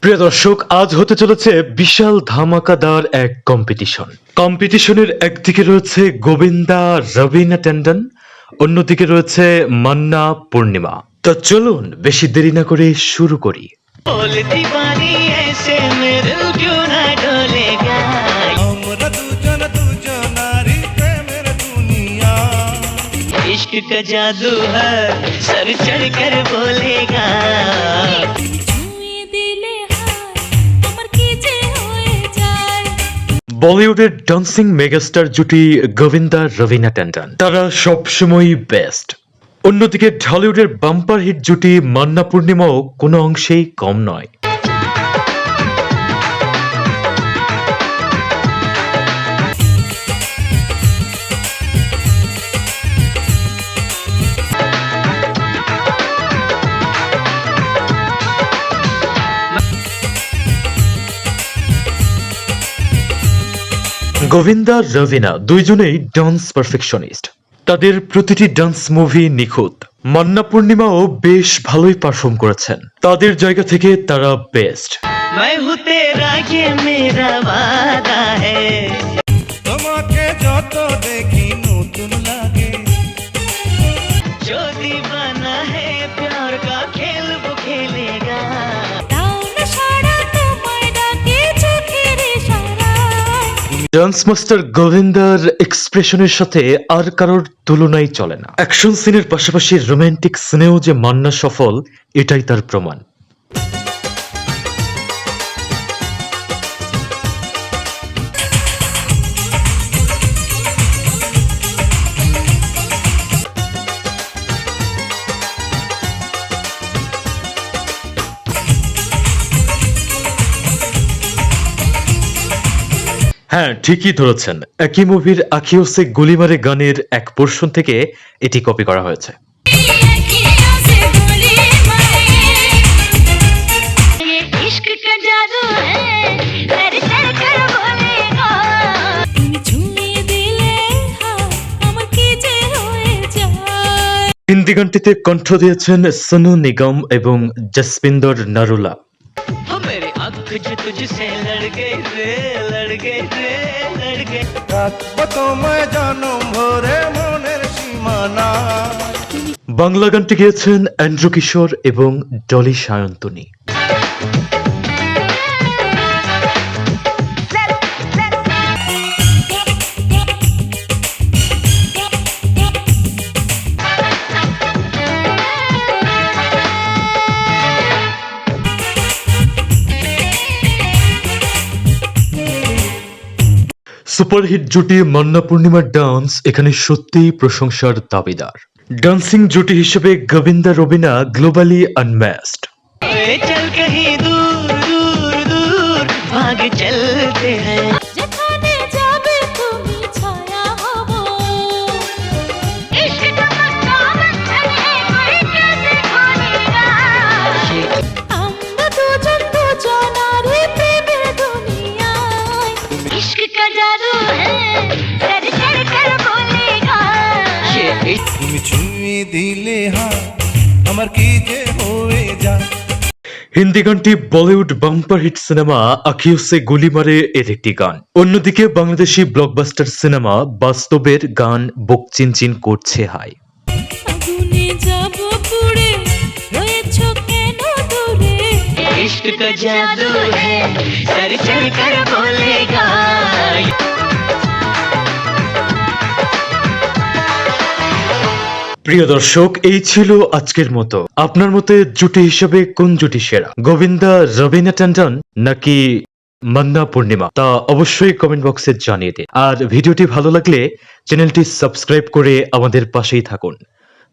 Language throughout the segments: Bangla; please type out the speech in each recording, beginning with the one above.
প্রিয় দর্শক আজ হতে চলেছে বিশাল ধামাকাদার এক কম্পিটিশন কম্পিটিশনের একদিকে রয়েছে গোবিন্দা রবিনা ট্যান্ডন অন্যদিকে রয়েছে মান্না পূর্ণিমা। তো চলুন বেশি দেরি না করে শুরু করি। জাদু হর চড় কর বলিউডের ডান্সিং মেগাস্টার জুটি গোবিন্দা রবিনা ট্যান্ডন তারা সবসময়ই বেস্ট অন্যদিকে ঢলিউডের বাম্পার হিট জুটি মান্না পূর্ণিমাও কোনো অংশেই কম নয়। গোবিন্দা রবিনা দুইজনেই ডান্স পারফেকশনিস্ট তাদের প্রতিটি ডান্স মুভি নিখুঁত। মান্না পূর্ণিমাও বেশ ভালোই পারফর্ম করেছেন। তাদের জায়গা থেকে তারা বেস্ট তোমাকে যত দেখি নতুন লাগে। ডান্স মাস্টার গোবিন্দার এক্সপ্রেশনের সাথে আর কারোর তুলনাই চলে না। অ্যাকশন সিনের পাশাপাশি রোমান্টিক সিনেও যে মান্না সফল, এটাই তার প্রমাণ। হ্যাঁ ঠিকই ধরেছেন। একই মুভির আখিওসে গুলিমারে গানের এক পোর্শন থেকে এটি কপি করা হয়েছে। হিন্দি গানটিতে কণ্ঠ দিয়েছেন সোনু নিগম এবং জসপিন্দর নারুলা। हो मेरी आंख जो तुझसे लड़ गई रे लड़ गई रे लड़ गई রাখবো তোমায় জনম ভরে মনের সীমানা বাংলা গানটি গেয়েছেন অ্যান্ড্রু কিশোর এবং ডলি সায়ন্তনী সুপারহিট জুটি মান্না পূর্ণিমার ডান্স এখানে সত্যিই প্রশংসার দাবিদার। ডান্সিং জুটি হিসেবে গোবিন্দা রবিনা গ্লোবালি আনম্যাস্ট চল কহি দূর দূর দূর, ভাগ চলতে হ্যাঁ। ছুঁয়ে দিলে হা আমার কি যে হয়ে যায়? হিন্দি গানটি বলিউড বাম্পার হিট সিনেমা আখিউসে গুলি মারে এর একটি গান। অন্যদিকে বাংলাদেশি ব্লকবাস্টার সিনেমা বাস্তবের গান বুক চিনচিন করছে হাই ইশক কর বলেগা প্রিয় দর্শক, এই ছিল আজকের মতো। আপনার মতে জুটি হিসেবে কোন জুটি সেরা? গোবিন্দা রবিনা ট্যান্ডন নাকি মান্না পূর্ণিমা? তা অবশ্যই কমেন্ট বক্সে জানিয়ে দিন। আর ভিডিওটি ভালো লাগলে চ্যানেলটি সাবস্ক্রাইব করে আমাদের পাশেই থাকুন।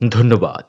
ধন্যবাদ।